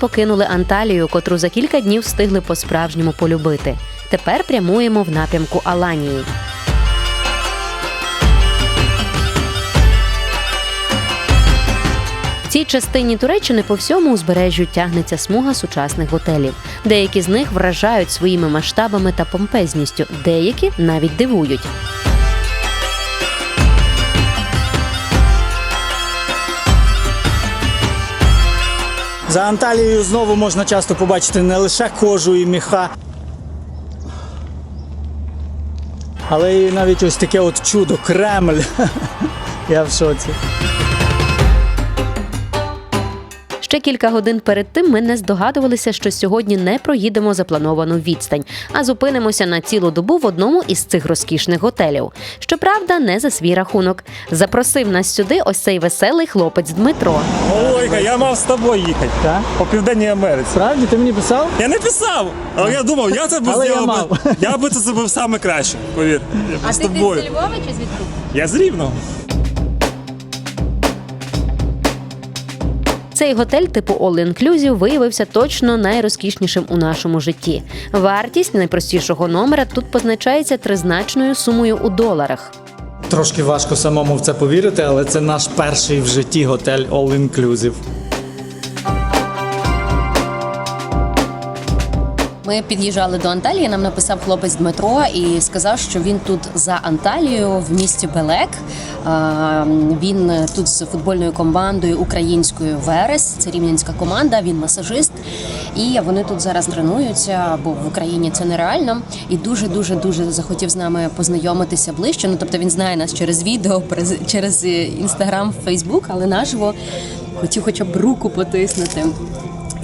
Покинули Анталію, котру за кілька днів встигли по-справжньому полюбити. Тепер прямуємо в напрямку Аланії. В цій частині Туреччини по всьому узбережжю тягнеться смуга сучасних готелів. Деякі з них вражають своїми масштабами та помпезністю, деякі навіть дивують. За Анталією знову можна часто побачити не лише кожу і міха, але і навіть ось таке от чудо Кремль. Я в шоці. Ще кілька годин перед тим ми не здогадувалися, що сьогодні не проїдемо заплановану відстань, а зупинимося на цілу добу в одному із цих розкішних готелів. Щоправда, не за свій рахунок. Запросив нас сюди ось цей веселий хлопець Дмитро. Ольга, я мав з тобою їхати Так? по південній Америці. Справді ти мені писав? Я не писав, але я думав, я це би Але я зробив. мав. би- Я би це зробив саме краще, повір. Я б з тобою. Львова чи звідки? Я з Рівного. Цей готель типу All Inclusive виявився точно найрозкішнішим у нашому житті. Вартість найпростішого номера тут позначається тризначною сумою у доларах. Трошки важко самому в це повірити, але це наш перший в житті готель All Inclusive. Ми під'їжджали до Анталії. Нам написав хлопець Дмитро і сказав, що він тут за Анталією в місті Белек. Він тут з футбольною командою українською Верес. Це рівненська команда. Він масажист. І вони тут зараз тренуються, бо в Україні це нереально. І дуже дуже дуже захотів з нами познайомитися ближче. Ну тобто він знає нас через відео, через інстаграм, Фейсбук, але наживо хотів хоча б руку потиснути.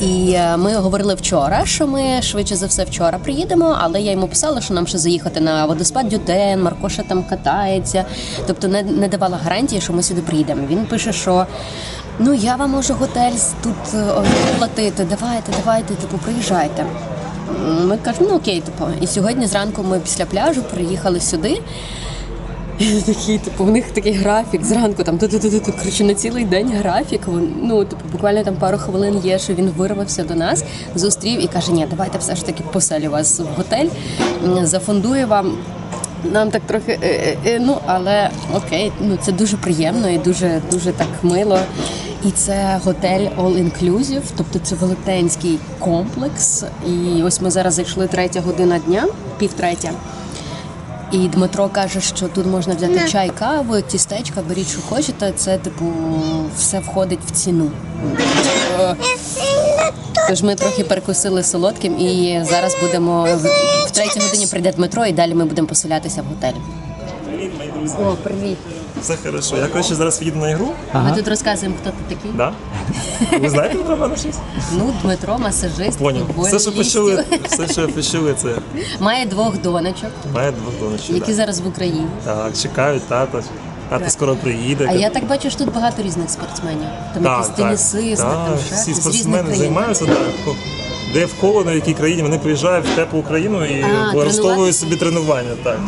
І е, ми говорили вчора, що ми швидше за все вчора приїдемо, але я йому писала, що нам ще заїхати на водоспад Дютен, Маркоша там катається. Тобто не, не давала гарантії, що ми сюди приїдемо. Він пише, що ну я вам можу готель тут е, платити. Давайте, давайте, типу, приїжджайте. Ми кажемо, ну окей, типу. І сьогодні зранку ми після пляжу приїхали сюди. Такий, типу, в них такий графік зранку, там ту-ту-ту-ту, коротше, на цілий день графік. Ну, типу, буквально там пару хвилин є, що він вирвався до нас, зустрів і каже: Ні, давайте все ж таки поселю вас в готель, зафондую вам. Нам так трохи, е, е, е, ну але окей, ну це дуже приємно і дуже дуже так мило. І це готель All Inclusive, тобто це велетенський комплекс. І ось ми зараз зайшли третя година дня, півтретя. І Дмитро каже, що тут можна взяти чай, каву, тістечка, беріть, що хочете. Це, типу, все входить в ціну. Тож ми трохи перекусили солодким і зараз будемо в- в третій годині прийде Дмитро, і далі ми будемо поселятися в готелі. Привіт, мої друзі. О, привіт. Все хорошо. Я коротше зараз їду на ігру. Ми тут розказуємо, хто ти такий. Да? Ви знаєте Дмитро щось? Ну, Дмитро, масажист, Поняв. Все, що почули, все, що почули, це Має двох донечок, має двох донечок. які да. зараз в Україні. Так, чекають тата. Тато скоро приїде. А я так бачу, що тут багато різних спортсменів. Там якісь тенісисти, так, там ще всі спортсмени займаються, так. Де в коло, на якій країні вони приїжджають в теплу Україну і А, влаштовують тренуватися? собі тренування. Так.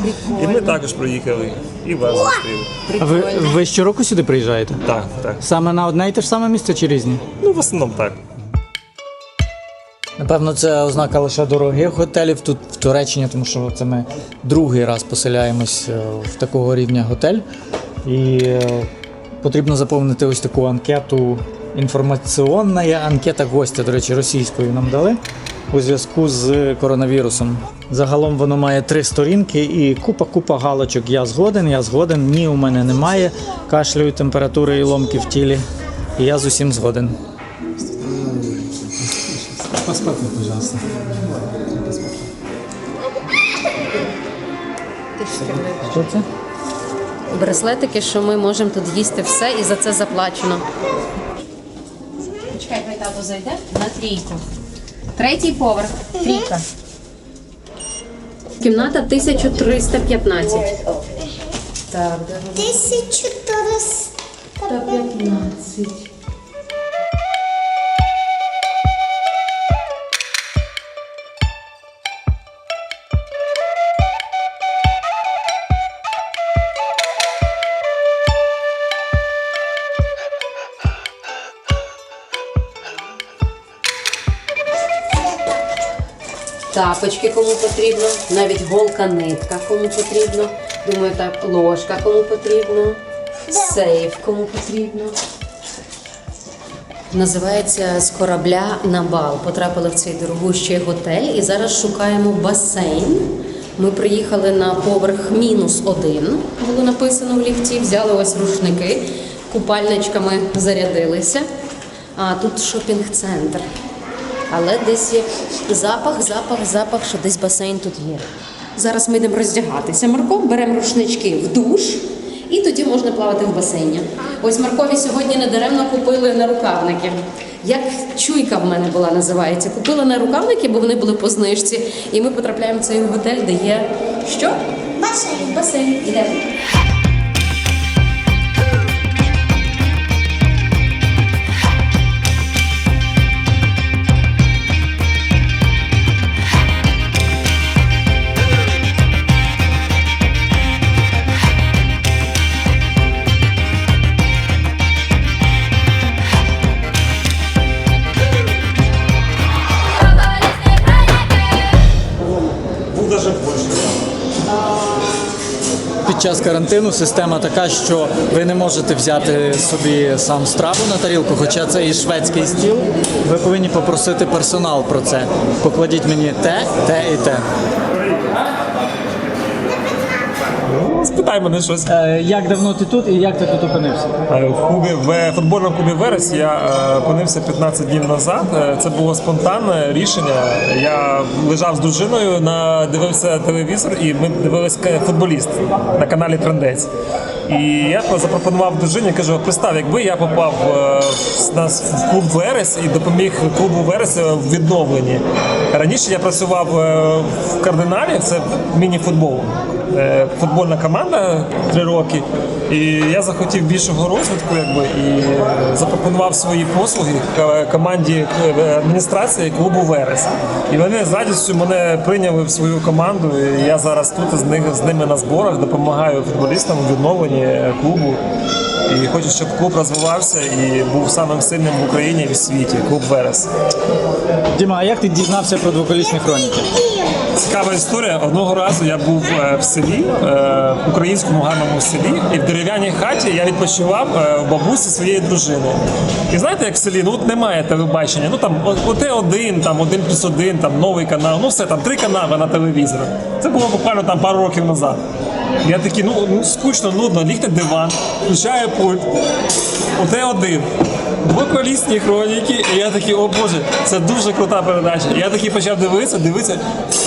І ми також приїхали. І вас зустріли. А ви, Прикольно. ви щороку сюди приїжджаєте? Так, так. Саме на одне і те ж саме місце чи різні? Ну, в основному так. Напевно, це ознака лише дорогих готелів тут в Туреччині, тому що це ми другий раз поселяємось е, в такого рівня готель. І е, потрібно заповнити ось таку анкету. Інформаційна анкета гостя, до речі, російською нам дали у зв'язку з коронавірусом. Загалом воно має три сторінки і купа-купа галочок. Я згоден, я згоден, ні, у мене немає. Кашлюю, температури і ломки в тілі. І я з усім згоден. Паспорт, пожалуйста. Що це? Браслетики, що ми можемо тут їсти все і за це заплачено. Чекай, хай тато зайде на трійку. Третій поверх. Трійка. Кімната 1315. Так, де вона? 1415. Тапочки кому потрібно, навіть голка нитка кому потрібно. Думаю, так, ложка кому потрібно, сейф кому потрібно. Називається з корабля на бал. Потрапили в цей дорогущий готель і зараз шукаємо басейн. Ми приїхали на поверх мінус один, було написано в ліфті. Взяли ось рушники, купальничками зарядилися. А тут шопінг-центр. Але десь є запах, запах, запах, що десь басейн тут є. Зараз ми йдемо роздягатися. Марко, беремо рушнички в душ, і тоді можна плавати в басейні. Ось Маркові сьогодні недаремно купили нарукавники. Як чуйка в мене була називається. Купила нарукавники, бо вони були по знижці. І ми потрапляємо в цей готель, де є що? Басейн. Басейн. Ідемо. Час карантину система така, що ви не можете взяти собі сам страву на тарілку, хоча це і шведський стіл. Ви повинні попросити персонал про це. Покладіть мені те, те і те. Ну, Спитай мене щось. Е, як давно ти тут і як ти тут опинився? Е, В клубі в футбольному клубі Верес я е, опинився 15 днів назад. Е, Це було спонтанне рішення. Я лежав з дружиною, на дивився телевізор, і ми дивилися футболіст на каналі Трендець. І я запропонував дружині, кажу, представ, якби я попав е, в нас в клуб Верес і допоміг клубу Верес е, в відновленні. Раніше я працював е, в кардиналі, це міні-футбол. Е, Футбольна команда три роки. І я захотів більшого розвитку, якби і запропонував свої послуги команді е, адміністрації клубу Верес. І вони з радістю мене прийняли в свою команду. І я зараз тут з них з ними на зборах допомагаю футболістам у відновленні е, клубу. І хочу, щоб клуб розвивався і був самим сильним в Україні і в світі. Клуб Верес. Діма, а як ти дізнався про двоколісні хроніки? цікава історія. Одного разу я був е, в селі, е, в українському гарному селі, і в дерев'яній хаті я відпочивав е, в бабусі своєї дружини. І знаєте, як в селі, ну от немає телебачення. Ну там оте один, там один плюс один, там новий канал, ну все там три канали на телевізорі. Це було буквально там пару років назад. Я такий, ну, ну скучно, нудно, лігти диван, включаю пульт, Оте один вокалістні хроніки. І я такий, о Боже, це дуже крута передача. Я такий почав дивитися, дивитися.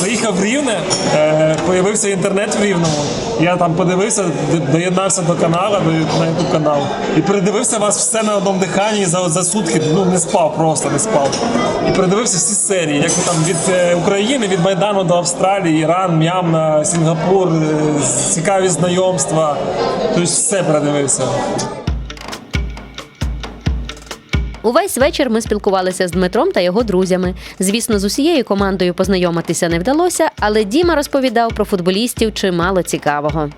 Приїхав в Рівне, е, появився інтернет в Рівному. Я там подивився, доєднався до каналу, до на youtube канал. І передивився вас все на одному диханні за за сутки. Ну не спав, просто не спав. І передивився всі серії, як там від е, України, від Майдану до Австралії, Іран, М'ямна, Сінгапур, е, цікаві знайомства. Тобто все передивився. Увесь вечір ми спілкувалися з Дмитром та його друзями. Звісно, з усією командою познайомитися не вдалося, але Діма розповідав про футболістів чимало цікавого.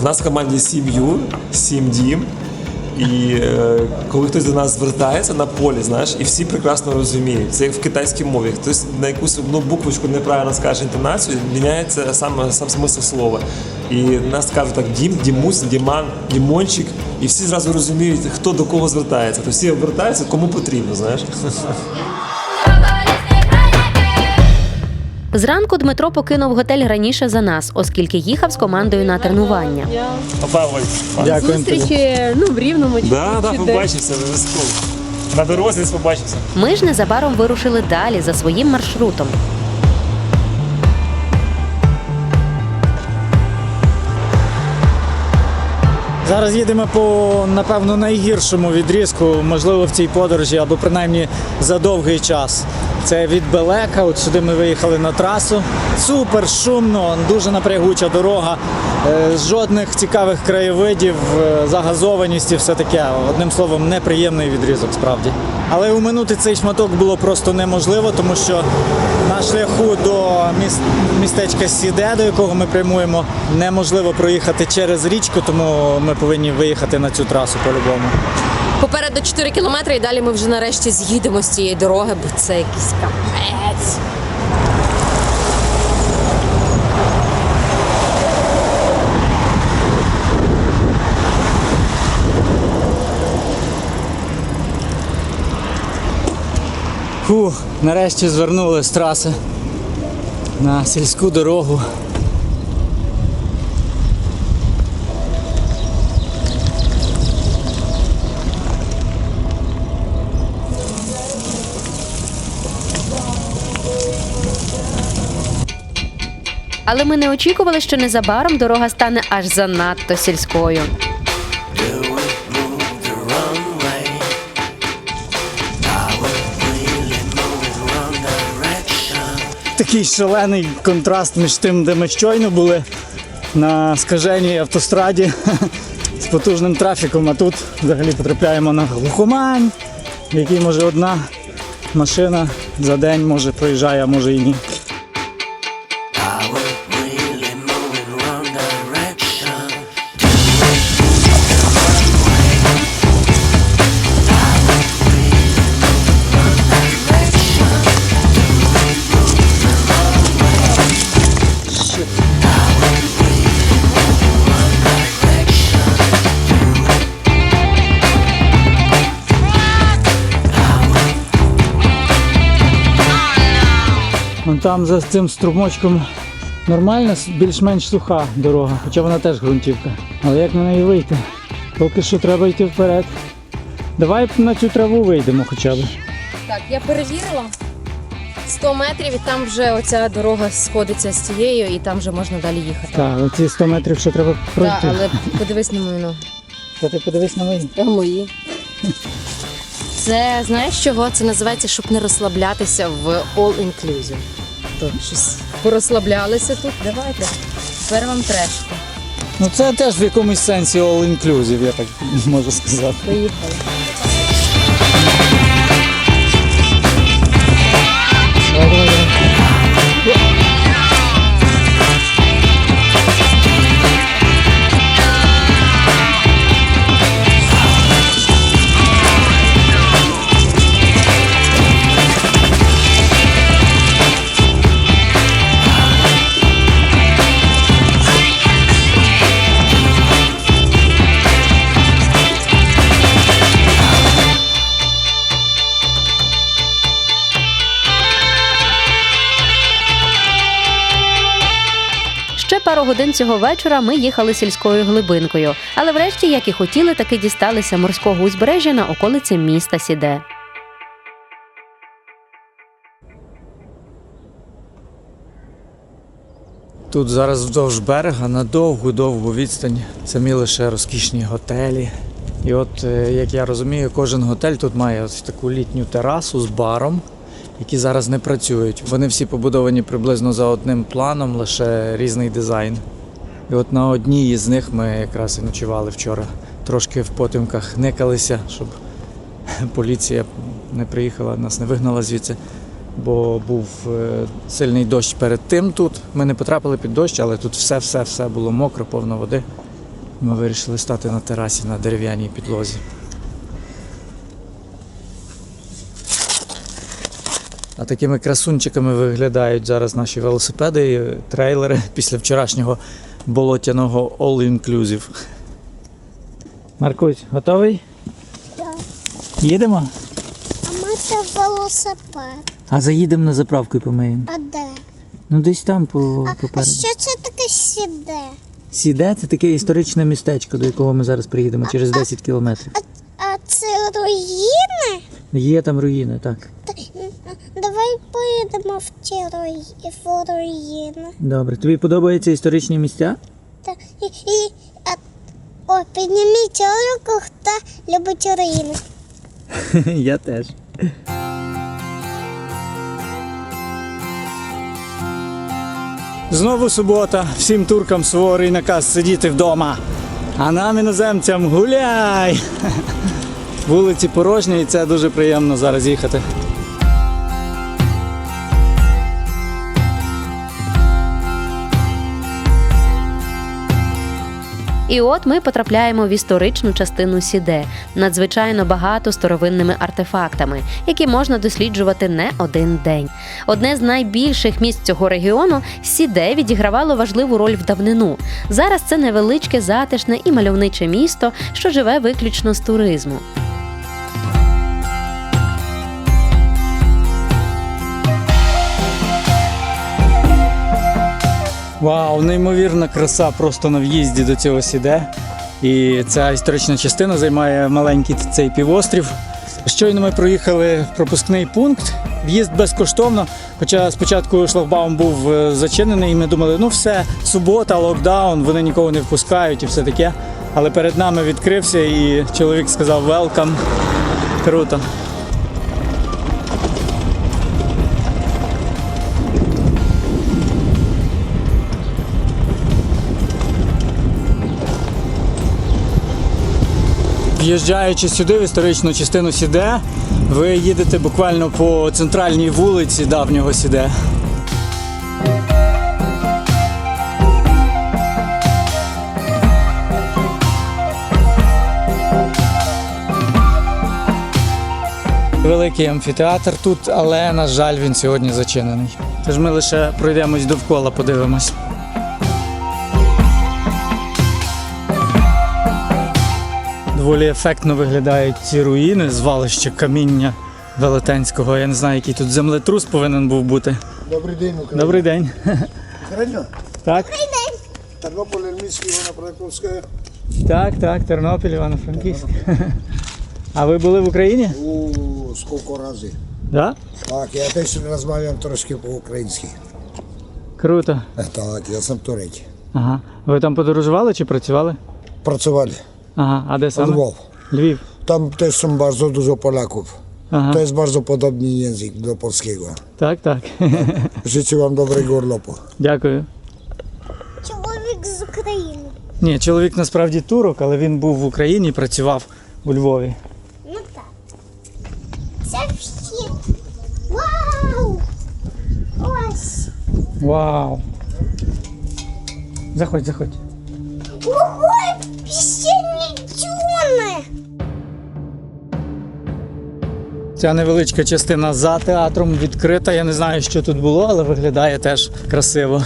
В нас в команді сім Юр, сім дім. І е, коли хтось до нас звертається на полі, знаєш, і всі прекрасно розуміють. Це як в китайській мові. Хтось на якусь одну буквочку неправильно скаже інтонацію, міняється саме сам смисл слова. І нас кажуть так дім, дімусь, діман, дімончик, і всі зразу розуміють, хто до кого звертається. То всі обертаються, кому потрібно, знаєш. Зранку Дмитро покинув готель раніше за нас, оскільки їхав з командою на тренування. Дякую. Зустрічі ну, в рівному чи Да, да, побачився десь. обов'язково. На дорозі побачився. Ми ж незабаром вирушили далі за своїм маршрутом. Зараз їдемо по напевно найгіршому відрізку, можливо, в цій подорожі, або принаймні за довгий час. Це від Белека. От сюди ми виїхали на трасу. Супер шумно, дуже напрягуча дорога, е, жодних цікавих краєвидів, загазованості загазованість і все таке. Одним словом, неприємний відрізок справді. Але уминути цей шматок було просто неможливо, тому що на шляху до міс- містечка Сіде, до якого ми прямуємо, неможливо проїхати через річку, тому ми повинні виїхати на цю трасу по-любому. Попереду 4 кілометри, і далі ми вже нарешті з'їдемо з цієї дороги, бо це якийсь капець. Фу, нарешті звернули з траси на сільську дорогу. Але ми не очікували, що незабаром дорога стане аж занадто сільською. Такий шалений контраст між тим, де ми щойно були на скаженій автостраді з потужним трафіком, а тут взагалі потрапляємо на глухомань, в якій може одна машина за день може проїжджає, а може і ні. Там за цим струмочком нормальна, більш-менш суха дорога, хоча вона теж ґрунтівка. Але як на неї вийти? Поки що треба йти вперед. Давай на цю траву вийдемо хоча б. Так, я перевірила. 100 метрів і там вже оця дорога сходиться з цією, і там вже можна далі їхати. Так, оці 100 метрів ще треба пройти. Так, але подивись на мою ногу. Та ти подивись на мої. Та мої. Це знаєш чого? Це називається, щоб не розслаблятися в all inclusive. То щось порозслаблялися тут. Давайте. Тепер вам трешку. Ну це теж в якомусь сенсі all inclusive, я так можу сказати. Поїхали. Годин цього вечора ми їхали сільською глибинкою, але врешті, як і хотіли, таки дісталися морського узбережжя на околиці міста Сіде. Тут зараз вздовж берега на довгу-довгу відстань самі лише розкішні готелі. І от, е, як я розумію, кожен готель тут має ось таку літню терасу з баром, які зараз не працюють. Вони всі побудовані приблизно за одним планом, лише різний дизайн. І от на одній із них ми якраз і ночували вчора. Трошки в потемках никалися, щоб поліція не приїхала, нас не вигнала звідси. Бо був е, сильний дощ перед тим тут. Ми не потрапили під дощ, але тут все-все-все було мокро, повно води. Ми вирішили стати на терасі на дерев'яній підлозі. А такими красунчиками виглядають зараз наші велосипеди і трейлери після вчорашнього болотяного all-inclusive. Маркусь, готовий? Так. Їдемо? А ми це велосипед. А заїдемо на заправку і помиємо. А де? Ну десь там по, А, а що це таке сіде? Сіде це таке історичне містечко, до якого ми зараз приїдемо через 10 кілометрів. А це руїни? Є там руїни, так. Та, Давай поїдемо в ті руїни. Добре. Тобі подобаються історичні місця? Та, і, і, а, о, підніміть руку, хто любить руїни. Я теж. Знову субота. Всім туркам суворий наказ сидіти вдома. А нам іноземцям гуляй! Вулиці порожні і це дуже приємно зараз їхати. І от ми потрапляємо в історичну частину Сіде, надзвичайно багато старовинними артефактами, які можна досліджувати не один день. Одне з найбільших місць цього регіону Сіде відігравало важливу роль в давнину. Зараз це невеличке, затишне і мальовниче місто, що живе виключно з туризму. Вау, неймовірна краса просто на в'їзді до цього сіде. І ця історична частина займає маленький цей півострів. Щойно ми проїхали пропускний пункт. В'їзд безкоштовно. Хоча спочатку шлагбаум був е, зачинений, і ми думали, ну все, субота, локдаун, вони нікого не впускають і все таке. Але перед нами відкрився і чоловік сказав welcome. Круто. В'їжджаючи сюди, в історичну частину Сіде, ви їдете буквально по центральній вулиці давнього Сіде. Великий амфітеатр тут, але, на жаль, він сьогодні зачинений. Тож ми лише пройдемось довкола, подивимось. Доволі ефектно виглядають ці руїни, звалище каміння велетенського. Я не знаю, який тут землетрус повинен був бути. Добрий день, Україна. Добрий день. Україна. Так, Тернопіль, Ельмівський, Івано-Франковська. так, так, Тернопіль, Івано-Франківськ. А ви були в Україні? У скільки разів. Так? Так, я теж розмовляю трошки по-українськи. Круто. Так, я сам турець. Ага. Ви там подорожували чи працювали? Працювали. Ага, а де саме? Львов. Львів. Там теж są bardzo dużo Polaków. Ага. To jest bardzo podobny język do polskiego. Так, так. Życzę Wam dobrego urlopu. Дякую. Чоловік з України. Ні, чоловік насправді турок, але він був в Україні і працював у Львові. Ну так. Це вхід. Вау! Ось. Вау. Заходь, заходь. Ого, піщані дюни. Ця невеличка частина за театром відкрита. Я не знаю, що тут було, але виглядає теж красиво.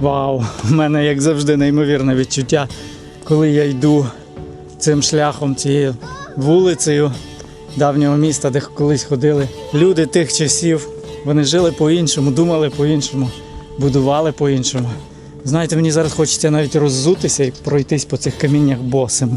Вау, у мене, як завжди, неймовірне відчуття, коли я йду цим шляхом, цією вулицею давнього міста, де колись ходили люди тих часів. Вони жили по-іншому, думали по-іншому, будували по-іншому. Знаєте, мені зараз хочеться навіть роззутися і пройтись по цих каміннях босим.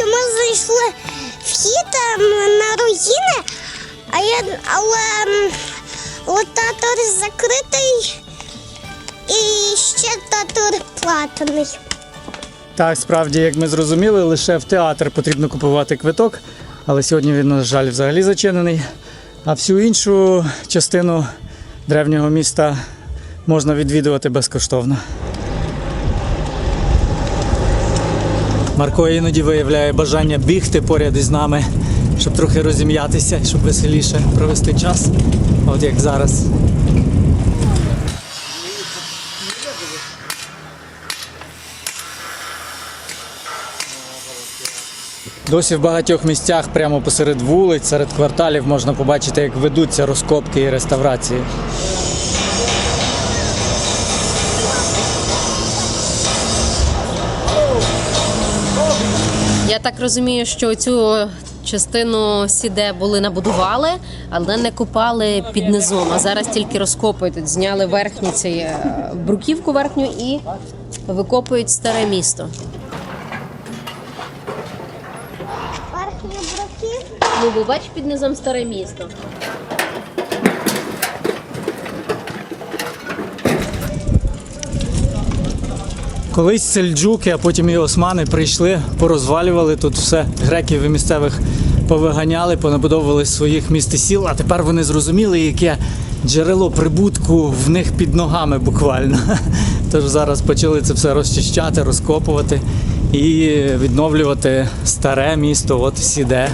Що ми зайшли вхід ем, на руїни, а я, але ем, лотатор закритий і ще татур платний. Так, справді, як ми зрозуміли, лише в театр потрібно купувати квиток, але сьогодні він, на жаль, взагалі зачинений. А всю іншу частину древнього міста можна відвідувати безкоштовно. Марко іноді виявляє бажання бігти поряд із нами, щоб трохи розім'ятися, щоб веселіше провести час. От як зараз. Досі в багатьох місцях прямо посеред вулиць, серед кварталів можна побачити, як ведуться розкопки і реставрації. Я так розумію, що цю частину сіде були набудували, але не копали під низом. А зараз тільки розкопують. Тут зняли верхню цей е, бруківку верхню і викопують старе місто. Верхні бруківку? Ну, бо бач під низом старе місто. Колись сельджуки, а потім і османи прийшли, порозвалювали тут все. Греків і місцевих повиганяли, понабудовували своїх міст і сіл, а тепер вони зрозуміли, яке джерело прибутку в них під ногами буквально. Тож зараз почали це все розчищати, розкопувати і відновлювати старе місто, от сіде.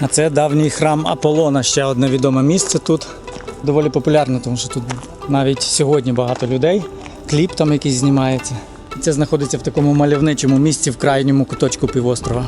А це давній храм Аполлона, ще одне відоме місце тут. Доволі популярне, тому що тут навіть сьогодні багато людей. Кліп там якийсь знімається. Це знаходиться в такому мальовничому місці в крайньому куточку півострова.